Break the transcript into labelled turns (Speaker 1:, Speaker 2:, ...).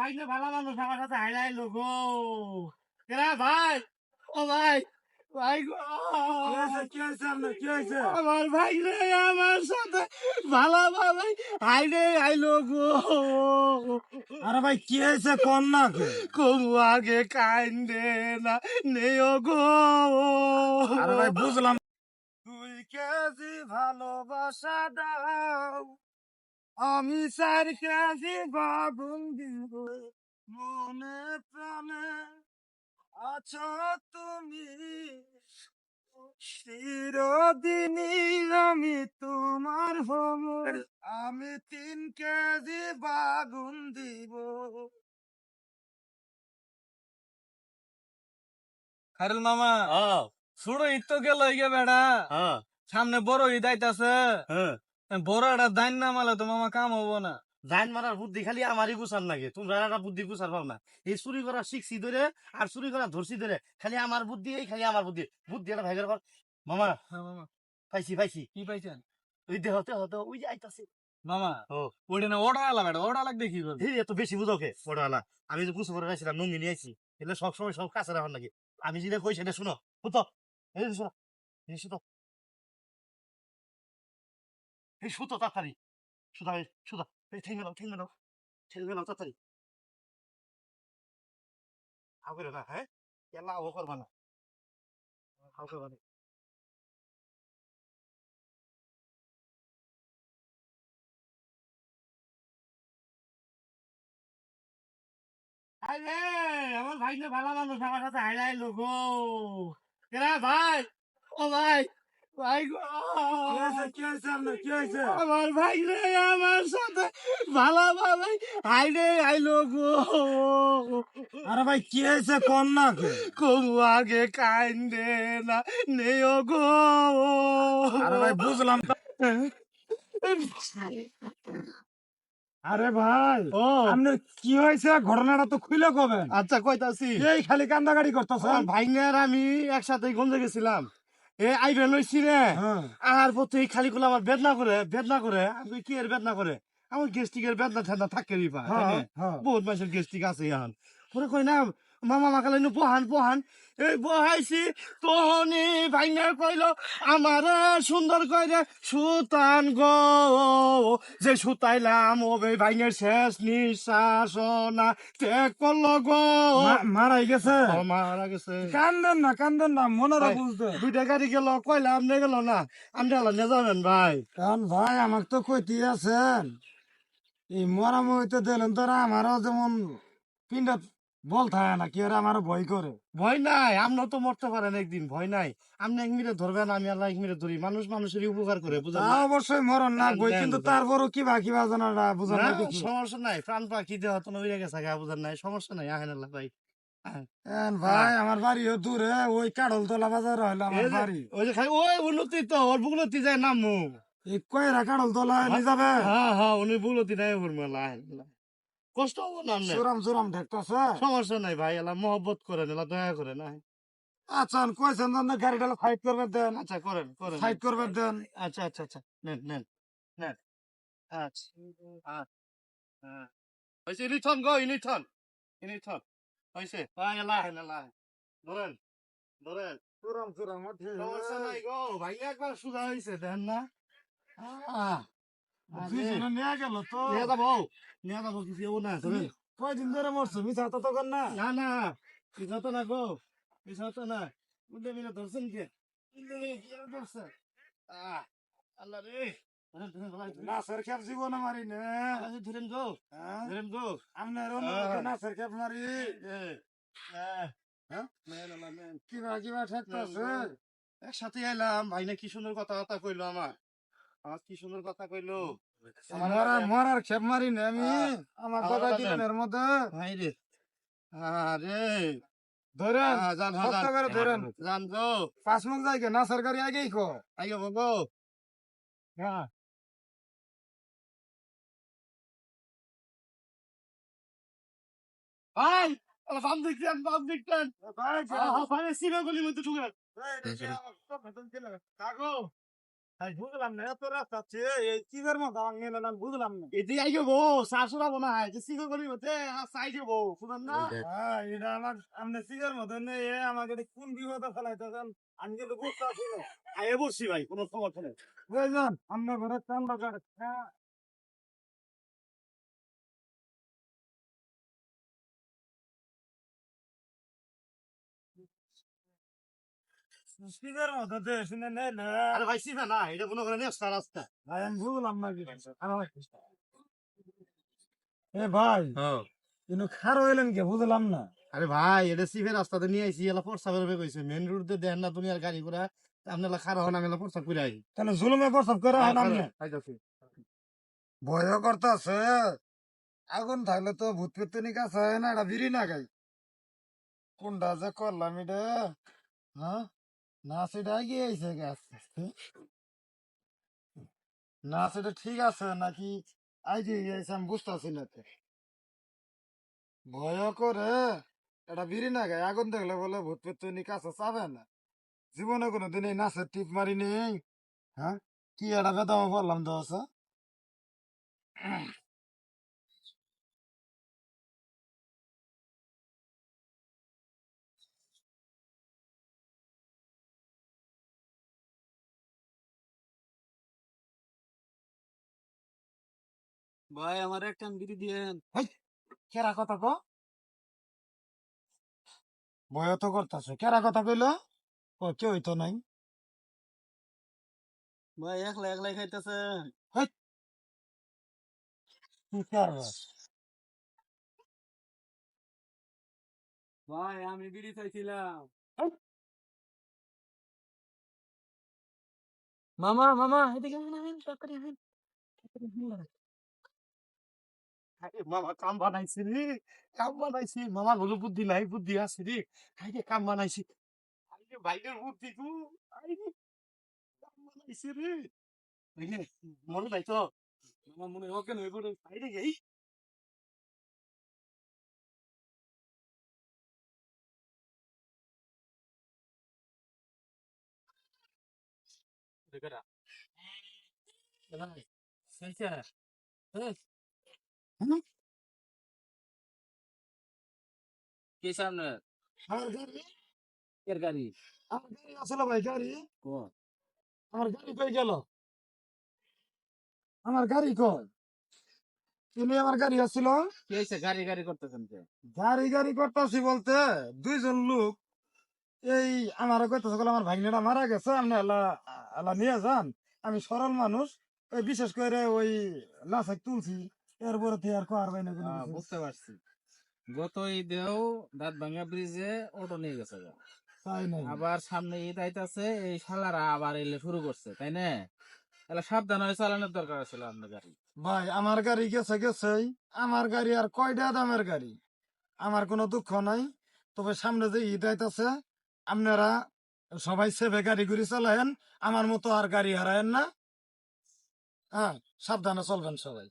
Speaker 1: ভাই না ভালো মানুষ আমার সাথে হাইলাই লোক কেনা ভাই ও ভাই ভাই গো।
Speaker 2: কি হয়েছে আপনার কি হয়েছে?
Speaker 1: আমার ভাই রে আমার সাথে ভালো ভালো হাইলে আইলো গো।
Speaker 2: আরে ভাই কি হয়েছে? কোন না?
Speaker 1: কবু আগে কান্দে না নেও গো।
Speaker 2: আরে ভাই বুঝলাম।
Speaker 1: দুই কেজি ভালোবাসা দাও। আমি চার কেজি বাগুন দিব মনে প্রাণে। আছো তুমি চিরদিনই আমি তোমার হব। আমি তিন কেজি বাগুন দিব।
Speaker 3: খারুল মামা ঈদ তো গেল বেড়া।
Speaker 1: হ্যাঁ।
Speaker 3: সামনে বড় ঈদ আইতাছে।
Speaker 1: হ্যাঁ।
Speaker 3: বড় একটা দাইন না মালে তো মামা কাম হব না।
Speaker 1: জাইন মারার বুদ্ধি খালি আমারই গুছার লাগে তোমরা একটা বুদ্ধি গুছার পাও না। এই চুরি করা শিখছি ধরে আর চুরি করা ধরছি ধরে খালি আমার বুদ্ধি এই খালি আমার বুদ্ধি। বুদ্ধি একটা ভাইগের পর মামা
Speaker 3: হ্যাঁ মামা।
Speaker 1: পাইছি পাইছি।
Speaker 3: কি পাইছেন?
Speaker 1: ওই দেহতে হতে ওই যে আইতাছে।
Speaker 3: মামা
Speaker 1: ও।
Speaker 3: ওইটা না ওটা আলা বেড়া ওটা আলাক দেখি
Speaker 1: এই এত বেশি বুঝো কে বড়লা আমি যে গুছো করে রাখছিলাম নঙ্গি নিয়ে আইছি এগুলো সব সময় সব কাছে রাখার লাগে। আমি যেটা কই সেটা শুনো বুঝতো এই শোনো এই শুতো এই শুতো তাড়াতাড়ি। সুদা সুদা এই ঠেঙ্গে নাও ঠেঙ্গে নাও ঠেঙ্গে নাও তাড়াতাড়ি। হাও করে না হ্যাঁ? কেলা ও করবা না। হাও করবা না। আরে, আমার ভাই ভালো ভাই। আমার ভাই রে আমার সাথে ভালো হাইলে আইলো গো।
Speaker 2: আরে ভাই কি হয়েছে না কে?
Speaker 1: কবু আগে কান্দে না নেও গো।
Speaker 2: আরে ভাই বুঝলাম আরে ভাই
Speaker 1: ও।
Speaker 2: আপনার কি হয়েছে? ঘটনাটা তো খুলে কবেন
Speaker 1: আচ্ছা কইতাছি।
Speaker 2: এই খালি কান্দাকাটি করতেছেন।
Speaker 1: আমার ভাইঙ্গার আমি একসাথে গঞ্জে গেছিলাম। এ আইবে লইছি রে।
Speaker 2: হ্যাঁ।
Speaker 1: আর প্রতি খালি গুলো আমার বেদনা করে বেদনা করে। আমি কি এর বেদনা করে? আমার গেস্টিকের বেদনা ঠান্ডা থাকে রিবা
Speaker 2: হ্যাঁ হ্যাঁ।
Speaker 1: বহুত মানুষের গেস্টিক আছে ইয়ান পরে কই না মামা মাকালে নু বহান বহান এই বহাইছি। তহনি ভাইঙ্গার কইল আমার সুন্দর কইরে সুতান গো যে সুতাইলাম ও বে ভাইঙ্গের শেষ নিঃশ্বাস না ত্যাগ করল গো।
Speaker 2: মারাই গেছে।
Speaker 1: ও মারা গেছে।
Speaker 2: কান্দেন না কান্দেন না মনে
Speaker 1: ভাই,
Speaker 2: বুঝতে।
Speaker 1: দুইটা গাড়ি গেল কয়লা আপনি গেল না আপনি আলা নিয়ে যাবেন ভাই।
Speaker 2: কারণ ভাই আমাকে তো কইতে আছেন। এই মরা মইতে দিলেন তোরা আমারও যেমন পিন্ডা বল থাকে না কি ওরা আমারও ভয় করে?
Speaker 1: ভয় নাই আপনিও তো মরতে পারেন একদিন ভয় নাই। আপনি এক মিনিট ধরবেন আমি আল্লাহ এক মিনিট ধরি। মানুষ মানুষের উপকার করে বুঝলেন
Speaker 2: অবশ্যই মরণ না বই কিন্তু তারপরও কিবা কিবা জানাটা বুঝান
Speaker 1: না,
Speaker 2: না
Speaker 1: সমস্যা নাই প্রাণ পাখি দেহ তো উড়ে গেছে গা নাই সমস্যা নাই আহেন আল্লাহ ভাই।
Speaker 2: ভাই আমার বাড়িও দূরে ওই কাডল তোলা বাজার হইল আমার বাড়ি।
Speaker 1: ওই যে খালি ওই উন্নতি তো ওর বুগলতি যায় নামু
Speaker 2: কয়রা নিয়ে যাবে
Speaker 1: হ্যাঁ হ্যাঁ উনি বুগলতি নাই ওর মেলা। কষ্ট হব না
Speaker 2: সুরাম সুরাম ঢেকতাছে
Speaker 1: সমস্যা নাই ভাই এলা মহব্বত করেন এলা দয়া করেন আহেন।
Speaker 2: আচ্ছা কইছেন না গাড়িটা ফাইট করবে দেন।
Speaker 1: আচ্ছা করেন করেন
Speaker 2: ফাইট করবে দেন।
Speaker 1: আচ্ছা আচ্ছা আচ্ছা নেন নেন নেন। আচ্ছা আচ্ছা হ্যাঁ হয়েছে ইলিথন গো ইলিথন ইলিথন হয়েছে হ্যাঁ এলা হেন এলা। ধরেন ধরেন।
Speaker 2: সুরাম সুরাম
Speaker 1: সমস্যা নাই গো ভাই একবার সুদা হয়েছে দেন না।
Speaker 2: দুইজনে নিয়ে গেল তো।
Speaker 1: নিয়ে যাব নিয়ে যাব কিছু হব না
Speaker 2: কয়দিন ধরে মরছো? মিছা তো তখন না।
Speaker 1: না না কিছু তো না গো কিছু তো না। উল্টে মিলে ধরছেন কে? উল্টে মিলে কি ধরছে আল্লাহ রে।
Speaker 2: খেপ জীবন মারি নে।
Speaker 1: ধরেন গো।
Speaker 2: হ্যাঁ?
Speaker 1: ধরেন গো।
Speaker 2: আপনার
Speaker 1: হ্যাঁ।
Speaker 2: খেপ মারি? হ্যাঁ? কিবা
Speaker 1: একসাথে এলাম ভাই না কি সুন্দর কথা কথা কইলো আমার। আমার কি সুন্দর কথা কইলো?
Speaker 2: মরার মরার খেপ মারি নে আমি। আমার কথা
Speaker 1: দেন।
Speaker 2: দিনের মধ্যে?
Speaker 1: ভাই রে। আরে
Speaker 2: ধরেন
Speaker 1: যান হ্যাঁ,
Speaker 2: করে ধরেন।
Speaker 1: যান গো
Speaker 2: পাঁচ মুখ যাই নাচের গাড়ি আগেই কো।
Speaker 1: আইগো গো
Speaker 2: হ্যাঁ।
Speaker 1: ভাই আরে বাম দিকতেন বাম দিকতেন
Speaker 2: ভাই
Speaker 1: ভাই। সিনেমা গলির মধ্যে ঢুকেন
Speaker 2: ভাই,
Speaker 1: কাগো
Speaker 2: আমি বুঝলাম না এত রাস্তা আছে এই চিজের মতো আঙে না বুঝলাম না।
Speaker 1: এদি আইগে বো শাশুড়া বোনা হয় যে সিগো করি হতে বো শুনেন না?
Speaker 2: হ্যাঁ এটা আমার আপনি চিজের মতো নে এ আমাকে কোন বিপদে ফেলাইতেছেন আমি কিন্তু বুঝতে পারছি না।
Speaker 1: আয়ে বসছি ভাই কোনো সমস্যা নেই।
Speaker 2: বুঝলেন? আপনার ঘরে চান্দা করে হ্যাঁ চিজের মতো দে শুনে নেই না।
Speaker 1: আরে ভাই সিফা না এটা করেন এক্সট্রা রাস্তা।
Speaker 2: ভাই আমি বুঝলাম না কি আমার এ ভাই কিন্তু খার হইলেন কে? বুঝলাম না।
Speaker 1: আরে ভাই এটা সিফের রাস্তাতে নিয়ে আইছি এলা ফর্সা বেরোবে কইছে। মেন রোড দিয়ে দেন না দুনিয়ার গাড়ি ঘোড়া আপনারা খারাপ হন আমি এলা ফর্সা করে আই
Speaker 2: তাহলে জুলুমে করে হয় আপনি? ভয় করতেছে। আগুন থাকলে তো ভূত পেতনি হয় না এটা বিড়ি না গাই কোনটা যে করলাম এটা? হ্যাঁ? না সেটা গিয়েছে আস্তে না সেটা ঠিক আছে নাকি আইজি গিয়েছে আমি বুঝতেছি না ভয় করে? এটা বিড়ি না গায় আগুন দেখলে বলে ভূত পেতনি কাছে চাবে না। জীবনে কোনো দিন এই নাচের টিপ মারি নেই। হ্যাঁ? কি এটা বেদমা বললাম দোষ
Speaker 3: ভাই আমার একটা বিড়ি দিয়েন
Speaker 2: কেরা কথা কো ভয় তো করতেছে কেরা কথা কইলো? ও কেউ তো নাই।
Speaker 3: ভাই একলা একলাই খাইতেছে
Speaker 2: কি?
Speaker 3: ভাই আমি বিড়ি চাইছিলাম মামা মামা এদিকে আসেন, আসেন, তাড়াতাড়ি আসেন। তাড়াতাড়ি আসেন।
Speaker 1: মামা কাম বানাইছে রে কাম বানাইছে মামা বলো বুদ্ধি নাই বুদ্ধি আছে রে আইরে কাম বানাইছে আইরে ভাইদের বুদ্ধি তু আইরে কাম বানাইছে রে বুঝলে মনে নাই তো
Speaker 3: মামা মনে হয় অজ্ঞান হয়ে পড়ে
Speaker 1: আইরে গেই
Speaker 3: দেখেরা সেইটা কে সামনে
Speaker 2: আমার গাড়ি
Speaker 3: এর গাড়ি
Speaker 2: আমার গাড়ি আসলে ভাই গাড়ি
Speaker 3: কো
Speaker 2: আমার গাড়ি কই গেল আমার গাড়ি কই তিনি আমার গাড়ি আসছিল
Speaker 3: গাড়ি গাড়ি করতেছেন
Speaker 2: গাড়ি গাড়ি করতেছি বলতে দুইজন লোক এই আমার কইতেছে আমার ভাগ্নেটা মারা গেছে আপনি আল্লাহ আল্লাহ নিয়ে যান আমি সরল মানুষ ওই বিশেষ করে ওই লাশাক তুলছি এরপরে তো আর কর না কোনো
Speaker 3: হ্যাঁ, বুঝতে পারছি। গত ঈদেও দাঁত ভাঙা ব্রিজে অটো নিয়ে গেছে
Speaker 2: তাই নাই
Speaker 3: আবার সামনে ঈদ আইতাছে এই শালারা আবার এলে শুরু করছে তাই না? তাহলে সাবধান হয়ে চালানোর দরকার ছিল আপনার গাড়ি।
Speaker 2: ভাই আমার গাড়ি গেছে গেছেই আমার গাড়ি আর কয়টা দামের গাড়ি? আমার কোনো দুঃখ নাই। তবে সামনে যে ঈদ আইতাছে আপনারা সবাই সেভে গাড়ি ঘুরি চালায়েন আমার মতো আর গাড়ি হারায়েন না। হ্যাঁ সাবধানে চলবেন সবাই।